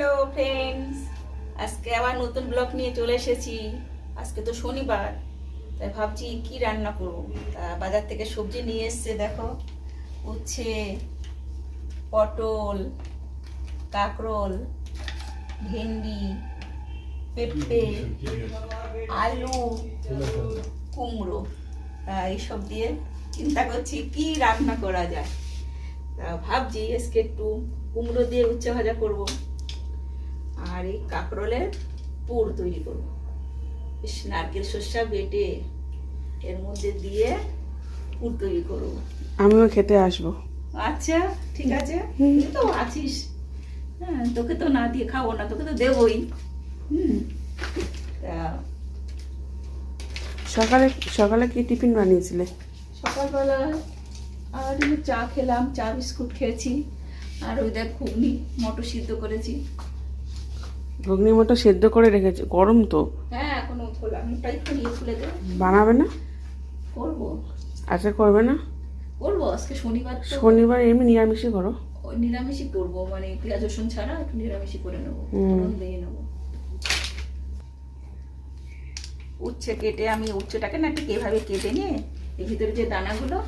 Hello friends আজকে আবার নতুন ব্লগ নিয়ে চলে এসেছি। আজকে তো শনিবার, তাই ভাবছি কি রান্না করব? তা বাজার থেকে সবজি নিয়ে এসছে, দেখো। উচ্ছে, পটল, কাঁকরোল, ভেন্ডি, পেঁপে, আলু, কুমড়ো। তা এইসব দিয়ে চিন্তা করছি কি রান্না করা যায়। তা ভাবছি আজকে একটু কুমড়ো দিয়ে উচ্ছে ভাজা করব। আর এই কাঁকরোলের পুর তৈরি করব। বেশ নারকেল শস্যা বেটে এর মধ্যে দিয়ে পুর তৈরি করব। আমিও খেতে আসব। আচ্ছা ঠিক আছে। তুই তো আছিস। হ্যাঁ তোকে তো না দিয়ে খাব না তোকে তো দেবই। হুম। তা সকালে সকালে কি টিফিন বানিয়েছিলে? সকালবেলা আর চা খেলাম চা বিস্কুট খেয়েছি। আর ওই দেখ ঘুগনি মটর সিদ্ধ করেছি। ঘুগনি মতো সেদ্ধ করে রেখেছে। গরম তো। হ্যাঁ এখনও বানাবে না? করব। আজকে করবে না? করব আজকে শনিবার শনিবার এমনি নিরামিষই করো। নিরামিষই করব মানে পেঁয়াজ রসুন ছাড়া একটু নিরামিষই করে নেব। দিয়ে নেব। উচ্ছে কেটে আমি উচ্ছেটাকে না ঠিক এভাবে কেটে নিয়ে এর ভিতরে যে দানাগুলো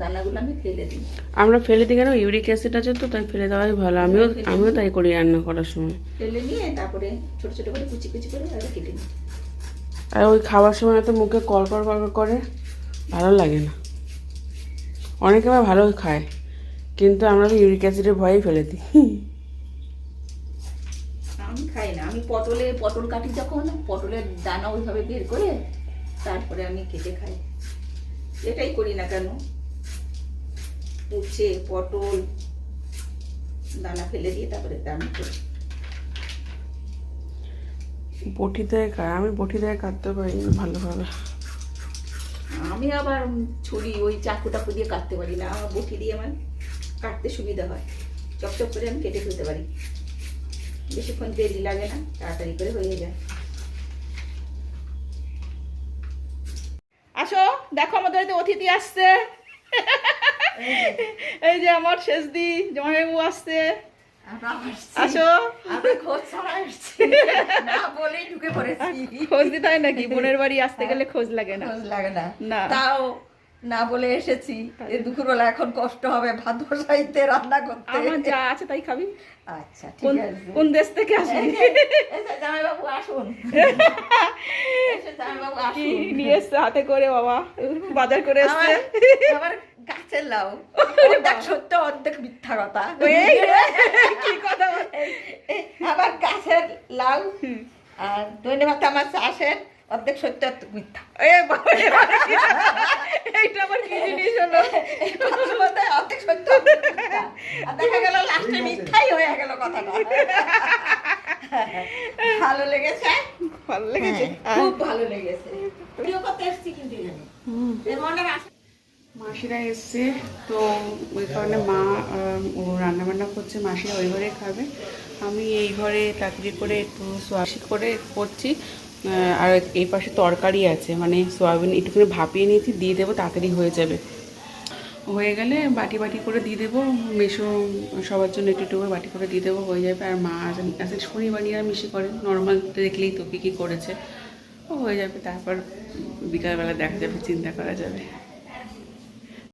দানাগুলো আমি ফেলে দিই। আমরা ফেলে দিই কেন? ইউরিক অ্যাসিড আছে তো তাই ফেলে দেওয়াই ভালো। আমিও আমিও তাই করি রান্না করার সময়। ফেলে নিয়ে তারপরে ছোট ছোট করে কুচি কুচি করে আগে কেটে নিই। আর ওই খাওয়ার সময় তো মুখে কল কল করে ভালো লাগে না। অনেকে আবার ভালো খায় কিন্তু আমরা তো ইউরিক অ্যাসিডের ভয়েই ফেলে দিই। আমি খাই না। আমি পটলে পটল কাটি যখন পটলের দানা ওইভাবে বের করে তারপরে আমি কেটে খাই। এটাই করি না কেন? উচ্ছে পটল দানা ফেলে দিয়ে তারপরে করি। বটি দিয়ে আমি বটি দিয়ে কাটতে পারি ভালোভাবে। আমি আবার ছুরি ওই চাকু টাকু দিয়ে কাটতে পারি না। আমার বটি দিয়ে আমার কাটতে সুবিধা হয়। চকচক করে আমি কেটে ফেলতে পারি। বেশিক্ষণ দেরি লাগে না তাড়াতাড়ি করে হয়ে যায়। আসো দেখো আমাদের অতিথি আসছে। এই যে আমার শেষ দি জমাইবাবু আসছে। আসো। খোঁজ দিতে হয় নাকি? বোনের বাড়ি আসতে গেলে খোঁজ লাগে না। খোঁজ লাগে না। না। তাও না বলে এসেছি দুপুরবেলা এখন কষ্ট হবে ভাত বসাইতে রান্না করতে। আমার যা আছে তাই খাবি। আচ্ছা কোন ঠিক আছে। কোন দেশ থেকে আসবি? আসুন। আসুন। নিয়ে এসছে হাতে করে বাবা। বাজার করে এসছে। অর্ধেক সত্য অর্ধেক মিথ্যা কথা কি কথা আমার গাছের লাউ আর ভাত আমার চাষের অর্ধেক সত্য অর্ধেক মিথ্যা এইটা কি জিনিস হলো অর্ধেক সত্য দেখা গেল লাস্টে মিথ্যাই হয়ে গেল কথাটা ভালো লেগেছে ভালো লেগেছে খুব ভালো লেগেছে এসেছি কিন্তু মনে রাখ- মাসিরা এসছে, তো ওই কারণে মা ও রান্না বান্না করছে মাসিরা ওই ঘরে খাবে। আমি এই ঘরে তাড়াতাড়ি করে একটু সোয়াশি করে করছি আর এই পাশে তরকারি আছে মানে সোয়াবিন একটুখানি ভাপিয়ে নিয়েছি, দিয়ে দেবো, তাড়াতাড়ি হয়ে যাবে। হয়ে গেলে বাটি বাটি করে দিয়ে দেবো, মেশো সবার জন্য একটু একটু করে বাটি করে দিয়ে দেবো, হয়ে যাবে। আর মা আসলে শনিবার নিরামিষি করে নর্মাল দেখলেই তো কী কী করেছে। ও হয়ে যাবে, তারপর বিকালবেলা দেখা যাবে, চিন্তা করা যাবে।